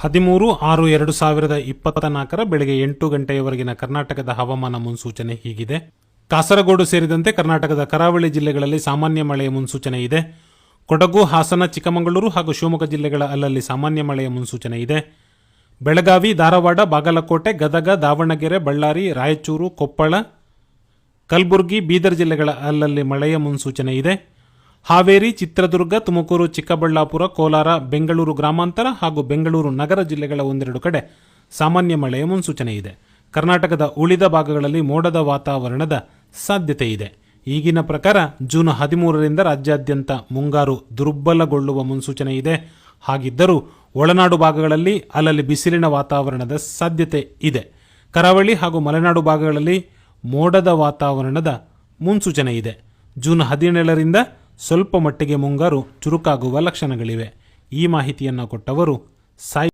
ಹದಿಮೂರು ಆರು ಎರಡು ಸಾವಿರದ ಇಪ್ಪತ್ತ ನಾಲ್ಕರ ಬೆಳಗ್ಗೆ ಎಂಟು ಗಂಟೆಯವರೆಗಿನ ಕರ್ನಾಟಕದ ಹವಾಮಾನ ಮುನ್ಸೂಚನೆ ಹೀಗಿದೆ. ಕಾಸರಗೋಡು ಸೇರಿದಂತೆ ಕರ್ನಾಟಕದ ಕರಾವಳಿ ಜಿಲ್ಲೆಗಳಲ್ಲಿ ಸಾಮಾನ್ಯ ಮಳೆಯ ಮುನ್ಸೂಚನೆ ಇದೆ. ಕೊಡಗು, ಹಾಸನ, ಚಿಕ್ಕಮಗಳೂರು ಹಾಗೂ ಶಿವಮೊಗ್ಗ ಜಿಲ್ಲೆಗಳ ಅಲ್ಲಲ್ಲಿ ಸಾಮಾನ್ಯ ಮಳೆಯ ಮುನ್ಸೂಚನೆ ಇದೆ. ಬೆಳಗಾವಿ, ಧಾರವಾಡ, ಬಾಗಲಕೋಟೆ, ಗದಗ, ದಾವಣಗೆರೆ, ಬಳ್ಳಾರಿ, ರಾಯಚೂರು, ಕೊಪ್ಪಳ, ಕಲಬುರಗಿ, ಬೀದರ್ ಜಿಲ್ಲೆಗಳ ಅಲ್ಲಲ್ಲಿ ಮಳೆಯ ಮುನ್ಸೂಚನೆ ಇದೆ. ಹಾವೇರಿ, ಚಿತ್ರದುರ್ಗ, ತುಮಕೂರು, ಚಿಕ್ಕಬಳ್ಳಾಪುರ, ಕೋಲಾರ, ಬೆಂಗಳೂರು ಗ್ರಾಮಾಂತರ ಹಾಗೂ ಬೆಂಗಳೂರು ನಗರ ಜಿಲ್ಲೆಗಳ ಒಂದೆರಡು ಕಡೆ ಸಾಮಾನ್ಯ ಮಳೆಯ ಮುನ್ಸೂಚನೆ ಇದೆ. ಕರ್ನಾಟಕದ ಉಳಿದ ಭಾಗಗಳಲ್ಲಿ ಮೋಡದ ವಾತಾವರಣದ ಸಾಧ್ಯತೆ ಇದೆ. ಈಗಿನ ಪ್ರಕಾರ ಜೂನ್ ಹದಿಮೂರರಿಂದ ರಾಜ್ಯಾದ್ಯಂತ ಮುಂಗಾರು ದುರ್ಬಲಗೊಳ್ಳುವ ಮುನ್ಸೂಚನೆ ಇದೆ. ಹಾಗಿದ್ದರೂ ಒಳನಾಡು ಭಾಗಗಳಲ್ಲಿ ಅಲ್ಲಲ್ಲಿ ಬಿಸಿಲಿನ ವಾತಾವರಣದ ಸಾಧ್ಯತೆ ಇದೆ. ಕರಾವಳಿ ಹಾಗೂ ಮಲೆನಾಡು ಭಾಗಗಳಲ್ಲಿ ಮೋಡದ ವಾತಾವರಣದ ಮುನ್ಸೂಚನೆ ಇದೆ. ಜೂನ್ ಹದಿನೇಳರಿಂದ ಸ್ವಲ್ಪ ಮಟ್ಟಿಗೆ ಮುಂಗಾರು ಚುರುಕಾಗುವ ಲಕ್ಷಣಗಳಿವೆ. ಈ ಮಾಹಿತಿಯನ್ನು ಕೊಟ್ಟವರು ಸಾಯಿ